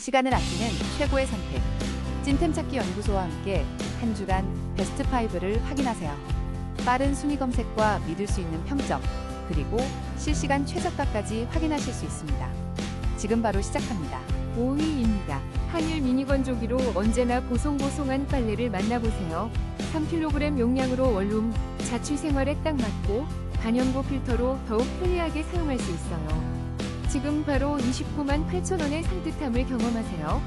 시간을 아끼는 최고의 선택. 찐템 찾기 연구소와 함께 한 주간 베스트 5를 확인하세요. 빠른 순위 검색과 믿을 수 있는 평점, 그리고 실시간 최저가까지 확인하실 수 있습니다. 지금 바로 시작합니다. 5위입니다. 한일 미니 건조기로 언제나 보송보송한 빨래를 만나보세요. 3kg 용량으로 원룸, 자취 생활에 딱 맞고 반연고 필터로 더욱 편리하게 사용할 수 있어요. 지금 바로 29만 8천원의 산뜻함을 경험하세요.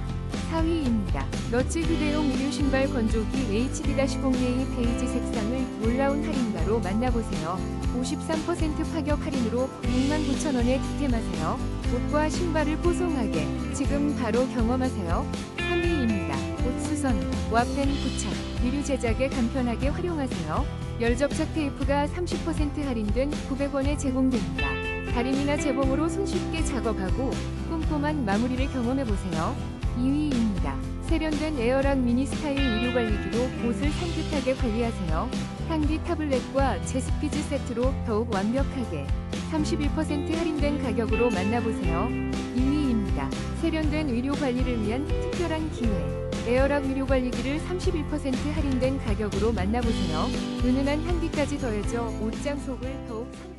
4위입니다. 너츠 휴대용 의류 신발 건조기 HD-0A 베이지 색상을 놀라운 할인가로 만나보세요. 53% 파격 할인으로 69,000원에 득템하세요. 옷과 신발을 보송하게 지금 바로 경험하세요. 3위입니다. 옷수선, 와펜 부착, 의류 제작에 간편하게 활용하세요. 열접착 테이프가 30% 할인된 900원에 제공됩니다. 다림이나 재봉으로 손쉽게 작업하고 꼼꼼한 마무리를 경험해보세요. 2위입니다. 세련된 에어락 미니 스타일 의류 관리기로 옷을 산뜻하게 관리하세요. 향기 타블렛과 제스피즈 세트로 더욱 완벽하게 31% 할인된 가격으로 만나보세요. 2위입니다. 세련된 의료 관리를 위한 특별한 기회. 에어락 의료 관리기를 31% 할인된 가격으로 만나보세요. 은은한 향기까지 더해져 옷장 속을 더욱 상